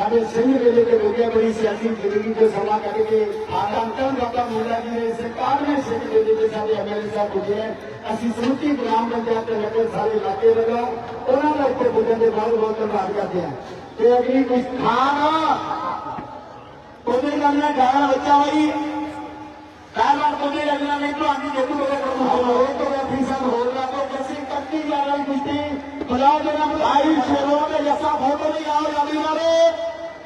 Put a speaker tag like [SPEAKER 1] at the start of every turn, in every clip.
[SPEAKER 1] हमारे सही में के लोगे बड़ी सियासी ज़िंदगी को समा करके आकांक्षण डॉक्टर मुंडा जी ने सरकार ने सही में के सारे हमारे साथ उठे हैं। असि समिति ग्राम पंचायत के लेकर सारे इलाके लगा उन्होंने इतने बुझे के बहुत बहुत धन्यवाद करते हैं। तो अगली कुछ खाना। कोने लगना गाड़ा बच्चा भाई। हर बार कोई लगना नहीं तो आगे देखो तो हो तो मैं फिर सब हो रहा तो कैसे कटती जा रही कुछ थी बुलाओ जनाब भाई शेरों में जैसा फ़ोटो तो नहीं आओ जाने वाले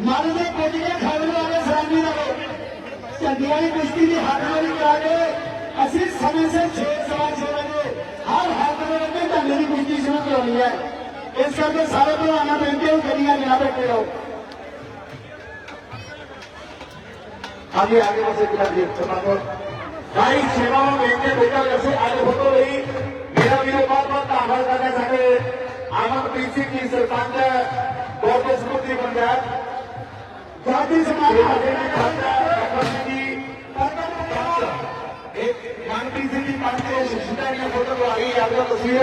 [SPEAKER 1] ਮਨ ਦੇ ਪੁੱਜੀਆਂ ਖਾਣ ਵਾਲੇ ਸਰਾਨੀ ਰਹੇ ਝੰਡੀਆਂ ਦੀ ਕੁਸ਼ਤੀ ਦੀ ਹੱਥ ਵਾਲੀ ਕਰਾ ਕੇ ਅਸੀਂ ਸਮੇਂ ਸਿਰ 6 ਸਵਾ 6 ਵਜੇ ਹਰ ਹੱਥ ਦੇ ਵਿੱਚ ਝੰਡੇ ਦੀ ਕੁਸ਼ਤੀ ਸ਼ੁਰੂ ਕਰਾਉਣੀ ਹੈ ਇਸ ਕਰਕੇ ਸਾਰੇ ਭਰਾਵਾਂ ਬੇਨਤੀ ਹੈ ਗੱਡੀਆਂ ਨਾ ਬੈਠੇ ਰਹੋ
[SPEAKER 2] आगे आगे बस एक मिनट जी समापन भाई सेवाओं में इनके बेटा जैसे आज फोटो रही मेरा भी बहुत बहुत धन्यवाद करना चाहते अमनप्रीत सिंह जी सरपंच बहुत स्मृति
[SPEAKER 1] ਸਾਡੀ ਸਮਾਜ ਸਾਡੇ ਨੇ ਖਾਤਾ
[SPEAKER 2] ਜੀ।
[SPEAKER 1] ਇੱਕ ਮਨਪ੍ਰੀਤ
[SPEAKER 2] ਸਿੰਘ ਜੀ ਪਾਸੇ ਸ਼ਿਸ਼ਟਾ ਨੇ ਫੋਟੋ ਲਵਾਈ ਆਪਣਾ ਤਸਵੀਰ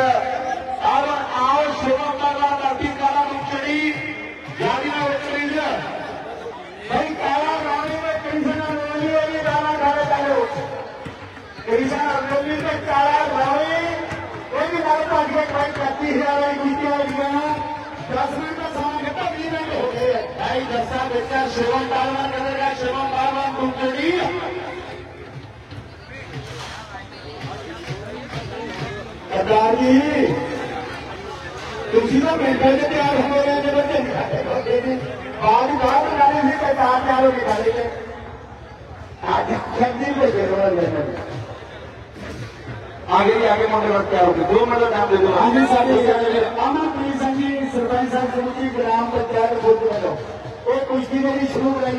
[SPEAKER 2] ਔਰ ਆਓ ਸ਼ਿਵਾ ਮਾਲਾ ਨਾਟੀ ਕਾਲਾ ਨੂੰ ਚੜੀ ਜਾਰੀ ਨਾ ਉਤਰੀ ਜਾ
[SPEAKER 1] ਭਾਈ ਕਾਲਾ ਰਾਣੀ ਵਿੱਚ ਕ੍ਰਿਸ਼ਨ ਰੋਲੀ ਹੋਈ ਦਾਣਾ ਘਰੇ ਚਲੋ ਕ੍ਰਿਸ਼ਨ ਰੋਲੀ ਤੇ ਕਾਲਾ ਰਾਣੀ ਇਹ ਵੀ ਨਾਲ ਭਾਗ ਕੇ ਕਰਤੀ ਹੈ
[SPEAKER 2] भाई, जसा बेटा शिवम पालवान करेगा शिवम पालवान कुंजड़ी
[SPEAKER 1] सरदार जी तो मिलकर के तैयार हो रहे हैं बच्चे। बाल बाल निकाले भी सरदार तैयार हो, निकाले आगे जल्दी पे
[SPEAKER 2] आगे आगे मोटे वक्त तैयार दो मिनट नाम दे दो। आगे
[SPEAKER 1] सारे आमा प्रिय संघी सरपंच समिति, ग्राम पंचायत, बोर्ड में एक कुश्ती मेरी शुरू कराई